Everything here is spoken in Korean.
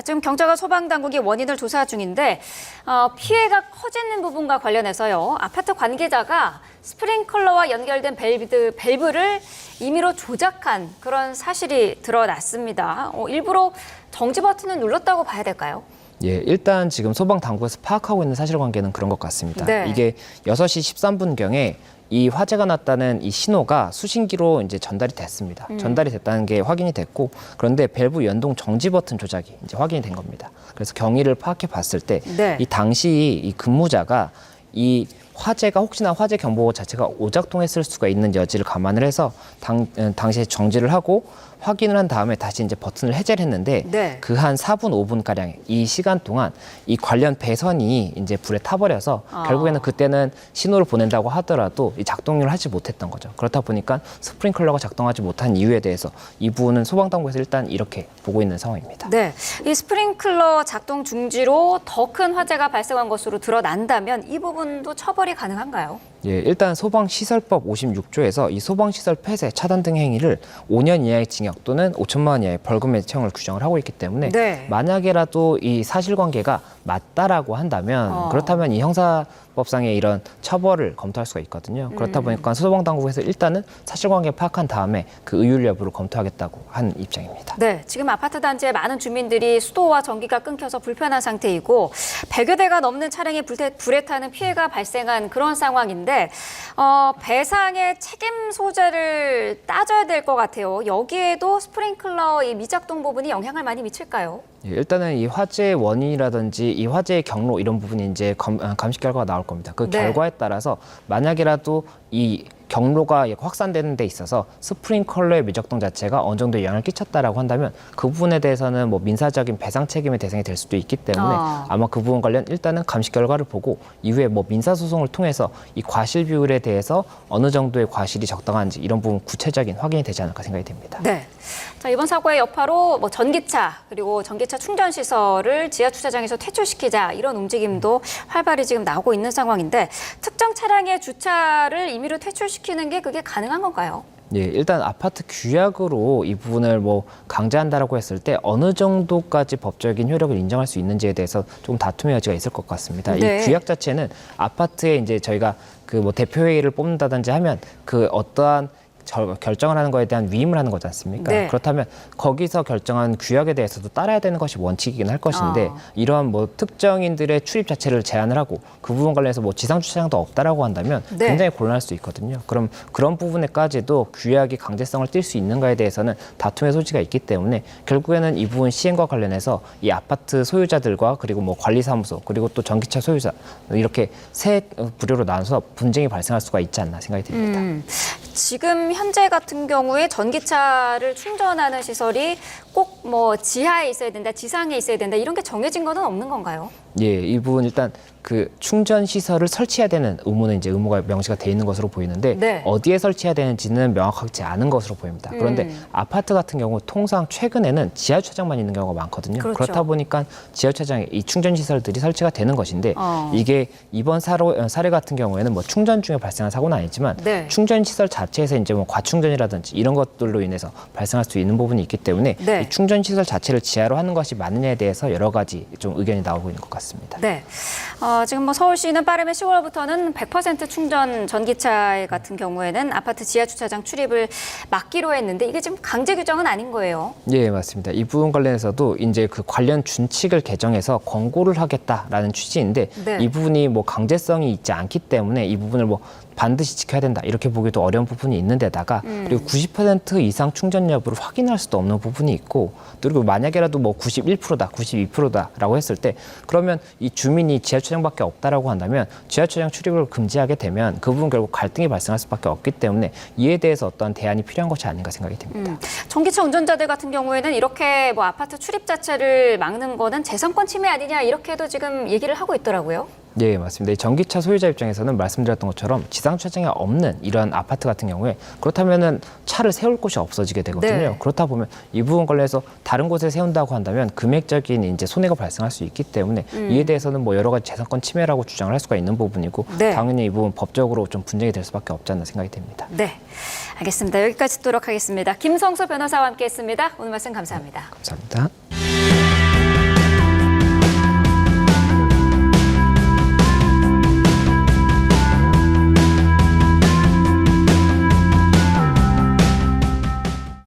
아, 지금 경찰과 소방당국이 원인을 조사 중인데 어, 피해가 커지는 부분과 관련해서요. 아파트 관계자가 스프링클러와 연결된 밸브, 밸브를 임의로 조작한 그런 사실이 드러났습니다. 어, 일부러 정지 버튼을 눌렀다고 봐야 될까요? 예, 일단 지금 소방 당국에서 파악하고 있는 사실관계는 그런 것 같습니다. 네. 이게 6시 13분경에 이 화재가 났다는 이 신호가 수신기로 이제 전달이 됐습니다. 음. 전달이 됐다는 게 확인이 됐고 그런데 밸브 연동 정지 버튼 조작이 이제 확인이 된 겁니다. 그래서 경위를 파악해 봤을 때이 네. 당시 이 근무자가 이 화재가 혹시나 화재 경보 자체가 오작동했을 수가 있는 여지를 감안을 해서 당, 어, 당시에 정지를 하고 확인을 한 다음에 다시 이제 버튼을 해제를 했는데 네. 그한 4분 5분 가량 이 시간 동안 이 관련 배선이 이제 불에 타버려서 아. 결국에는 그때는 신호를 보낸다고 하더라도 이 작동을 하지 못했던 거죠. 그렇다 보니까 스프링클러가 작동하지 못한 이유에 대해서 이 부분은 소방당국에서 일단 이렇게 보고 있는 상황입니다. 네. 이 스프링클러 작동 중지로 더 큰 화재가 발생한 것으로 드러난다면 이 부분도 처벌이 가능한가요? 예, 일단 소방시설법 56조에서 이 소방시설 폐쇄, 차단 등 행위를 5년 이하의 징역 또는 5천만 원 이하의 벌금의 처형을 규정을 하고 있기 때문에 네. 만약에라도 이 사실관계가 맞다라고 한다면 어. 그렇다면 이 형사법상의 이런 처벌을 검토할 수가 있거든요. 음. 그렇다 보니까 소방 당국에서 일단은 사실관계 파악한 다음에 그 의율 여부를 검토하겠다고 한 입장입니다. 네, 지금 아파트 단지에 많은 주민들이 수도와 전기가 끊겨서 불편한 상태이고 100여 대가 넘는 차량이 불에 타는 피해가 발생한 그런 상황인데 어, 배상의 책임 소재를 따져야 될 것 같아요. 여기에도 스프링클러 이 미작동 부분이 영향을 많이 미칠까요? 예, 일단은 이 화재의 원인이라든지 이 화재의 경로 이런 부분이 이제 검, 아, 감식 결과가 나올 겁니다. 그 네. 결과에 따라서 만약이라도 이 경로가 확산되는 데 있어서 스프링컬러의 미적동 자체가 어느 정도 영향을 끼쳤다라고 한다면 그 부분에 대해서는 뭐 민사적인 배상 책임의 대상이 될 수도 있기 때문에 아. 아마 그 부분 관련 일단은 감식 결과를 보고 이후에 뭐 민사 소송을 통해서 이 과실 비율에 대해서 어느 정도의 과실이 적당한지 이런 부분 구체적인 확인이 되지 않을까 생각이 됩니다. 네. 자, 이번 사고의 여파로 뭐 전기차 그리고 전기차 충전 시설을 지하 주차장에서 퇴출시키자 이런 움직임도 활발히 지금 나오고 있는 상황인데 특정 차량의 주차를 임의로 퇴출시키는 게 그게 가능한 건가요? 예, 일단 아파트 규약으로 이 부분을 뭐 강제한다라고 했을 때 어느 정도까지 법적인 효력을 인정할 수 있는지에 대해서 조금 다툼의 여지가 있을 것 같습니다. 네. 이 규약 자체는 아파트에 이제 저희가 그 뭐 대표회의를 뽑는다든지 하면 그 어떠한 저- 결정을 하는 거에 대한 위임을 하는 거지 않습니까? 네. 그렇다면 거기서 결정한 규약에 대해서도 따라야 되는 것이 원칙이긴 할 것인데 아. 이러한 뭐 특정인들의 출입 자체를 제한을 하고 그 부분 관련해서 뭐 지상 주차장도 없다라고 한다면 네. 굉장히 곤란할 수 있거든요. 그럼 그런 부분에까지도 규약이 강제성을 띌수 있는가에 대해서는 다툼의 소지가 있기 때문에 결국에는 이 부분 시행과 관련해서 이 아파트 소유자들과 그리고 뭐 관리사무소 그리고 또 전기차 소유자 이렇게 세 부류로 나눠서 분쟁이 발생할 수가 있지 않나 생각이 듭니다. 음, 지금 현재 같은 경우에 전기차를 충전하는 시설이 꼭 뭐 지하에 있어야 된다, 지상에 있어야 된다 이런 게 정해진 거는 없는 건가요? 예, 이 부분 일단 그 충전 시설을 설치해야 되는 의무는 이제 의무가 명시가 돼 있는 것으로 보이는데 네. 어디에 설치해야 되는지는 명확하지 않은 것으로 보입니다. 그런데 음. 아파트 같은 경우 통상 최근에는 지하 주차장만 있는 경우가 많거든요. 그렇죠. 그렇다 보니까 지하 주차장에 이 충전 시설들이 설치가 되는 것인데 어. 이게 이번 사로, 어, 사례 같은 경우에는 뭐 충전 중에 발생한 사고는 아니지만 네. 충전 시설 자체에서 이제 뭐 과충전이라든지 이런 것들로 인해서 발생할 수 있는 부분이 있기 때문에 네. 이 충전 시설 자체를 지하로 하는 것이 맞느냐에 대해서 여러 가지 좀 의견이 나오고 있는 것 같습니다. 네. 어, 지금 뭐 서울시는 빠르면 10월부터는 100% 충전 전기차 같은 경우에는 아파트 지하 주차장 출입을 막기로 했는데 이게 지금 강제 규정은 아닌 거예요. 예, 맞습니다. 이 부분 관련해서도 이제 그 관련 준칙을 개정해서 권고를 하겠다라는 취지인데 네. 이 부분이 뭐 강제성이 있지 않기 때문에 이 부분을 뭐 반드시 지켜야 된다 이렇게 보기도 어려운 부분이 있는데다가 음. 그리고 90% 이상 충전 여부를 확인할 수도 없는 부분이 있고 그리고 만약에라도 뭐 91%다, 92%다라고 했을 때 그러면 이 주민이 지하 주차장밖에 없다라고 한다면 지하 주차장 출입을 금지하게 되면 그 부분 결국 갈등이 발생할 수밖에 없기 때문에 이에 대해서 어떤 대안이 필요한 것이 아닌가 생각이 듭니다. 음, 전기차 운전자들 같은 경우에는 이렇게 뭐 아파트 출입 자체를 막는 거는 재산권 침해 아니냐 이렇게도 지금 얘기를 하고 있더라고요. 예, 맞습니다. 이 전기차 소유자 입장에서는 말씀드렸던 것처럼 지상 주차장이 없는 이러한 아파트 같은 경우에 그렇다면은 차를 세울 곳이 없어지게 되거든요. 네. 그렇다 보면 이 부분 관련해서 다른 곳에 세운다고 한다면 금액적인 이제 손해가 발생할 수 있기 때문에 이에 대해서는 뭐 여러 가지 재산권 침해라고 주장을 할 수가 있는 부분이고 네. 당연히 이 부분 법적으로 좀 분쟁이 될 수밖에 없지 않나 생각이 됩니다. 네. 알겠습니다. 여기까지 듣도록 하겠습니다. 김성수 변호사와 함께 했습니다. 오늘 말씀 감사합니다. 감사합니다.